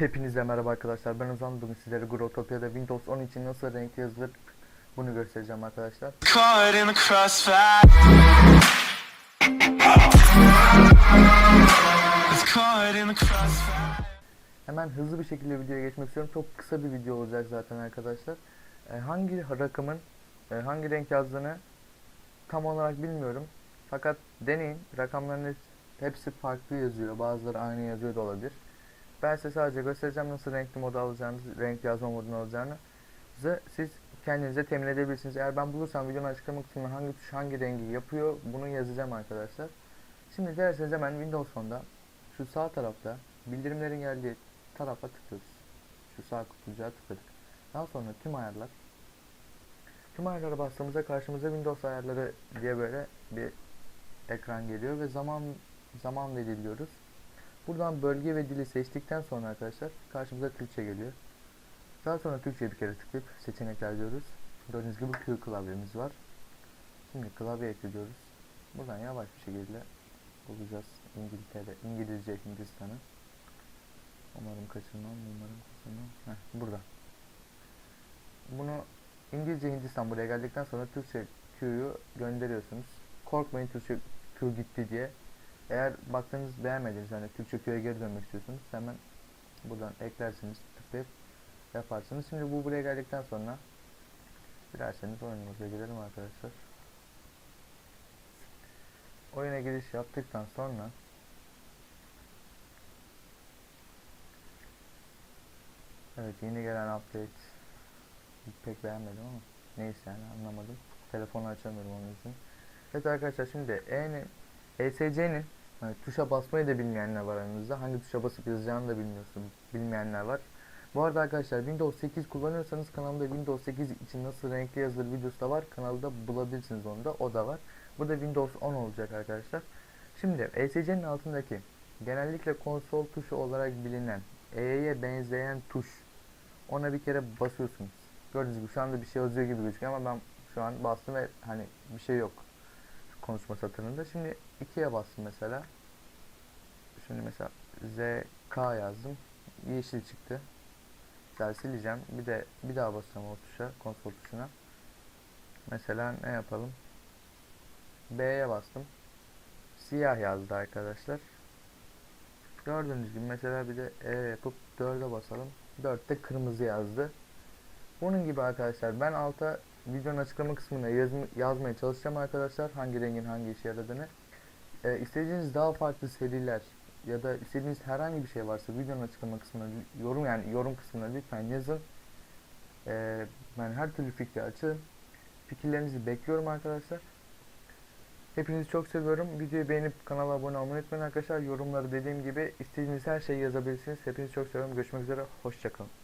Hepinize merhaba arkadaşlar. Ben Ozan. Bugün sizlere Growtopia'da Windows 10 için nasıl renk yazılır bunu göstereceğim arkadaşlar. Hemen hızlı bir şekilde videoya geçmek istiyorum. Çok kısa bir video olacak zaten arkadaşlar. Ee, hangi rakamın e, hangi renk yazdığını tam olarak bilmiyorum. Fakat deneyin. Rakamların hep- hepsi farklı yazıyor. Bazıları aynı yazıyor da olabilir. Ben size sadece göstereceğim nasıl renkli modu alacağınızı, renk yazma modunu alacağını. Siz kendinize temin edebilirsiniz. Eğer ben bulursam videonun açıklama kısmına hangi tuş hangi rengi yapıyor bunu yazacağım arkadaşlar. Şimdi dilerseniz hemen Windows 10'da şu sağ tarafta bildirimlerin geldiği tarafa tıklıyoruz. Şu sağ kutucuğa tıkladık. Daha sonra tüm ayarlar. Tüm ayarlara bastığımızda karşımıza Windows ayarları diye böyle bir ekran geliyor ve zaman zaman ve dil diyoruz. Buradan bölge ve dili seçtikten sonra arkadaşlar karşımıza Türkçe geliyor. Daha sonra Türkçe bir kere tıklayıp seçenekler diyoruz. Gördüğünüz gibi Q klavyemiz var. Şimdi klavye ekliyoruz. Buradan yavaş bir şekilde bulacağız İngiltere, İngilizce Hindistan'ı. Umarım kaçırmam, umarım kaçırmam. Heh, burada. Bunu İngilizce Hindistan buraya geldikten sonra Türkçe Q'yu gönderiyorsunuz. Korkmayın Türkçe Q gitti diye. Eğer baktığınız beğenmediniz hani Türkçe Q'ya geri dönmek istiyorsunuz hemen buradan eklersiniz tıklayıp yaparsınız. Şimdi bu buraya geldikten sonra dilerseniz oyunumuza girelim arkadaşlar. Oyuna giriş yaptıktan sonra Evet yeni gelen update pek beğenmedim ama neyse yani anlamadım. Telefonu açamıyorum onun için. Evet arkadaşlar şimdi E'nin ESC'nin hani tuşa basmayı da bilmeyenler var aranızda. Hangi tuşa basıp yazacağını da bilmiyorsun. Bilmeyenler var. Bu arada arkadaşlar Windows 8 kullanıyorsanız kanalımda Windows 8 için nasıl renkli yazılır videosu da var. Kanalda bulabilirsiniz onu da. O da var. Burada Windows 10 olacak arkadaşlar. Şimdi ESC'nin altındaki genellikle konsol tuşu olarak bilinen E'ye benzeyen tuş ona bir kere basıyorsunuz. Gördüğünüz gibi şu anda bir şey yazıyor gibi gözüküyor ama ben şu an bastım ve hani bir şey yok konuşma satırında. Şimdi 2'ye bastım mesela. Şimdi mesela ZK yazdım. Yeşil çıktı. Mesela sileceğim. Bir de bir daha basacağım o tuşa, konsol tuşuna. Mesela ne yapalım? B'ye bastım. Siyah yazdı arkadaşlar. Gördüğünüz gibi mesela bir de E yapıp 4'e basalım. 4'te kırmızı yazdı. Bunun gibi arkadaşlar ben alta videonun açıklama kısmına yazm- yazmaya çalışacağım arkadaşlar hangi rengin hangi işe yaradığını. Ee, istediğiniz daha farklı seriler ya da istediğiniz herhangi bir şey varsa videonun açıklama kısmına yorum yani yorum kısmına lütfen yazın. Ee, ben her türlü fikri açığım. Fikirlerinizi bekliyorum arkadaşlar. Hepinizi çok seviyorum. Videoyu beğenip kanala abone olmayı unutmayın arkadaşlar. Yorumları dediğim gibi istediğiniz her şeyi yazabilirsiniz. Hepinizi çok seviyorum. Görüşmek üzere. Hoşçakalın.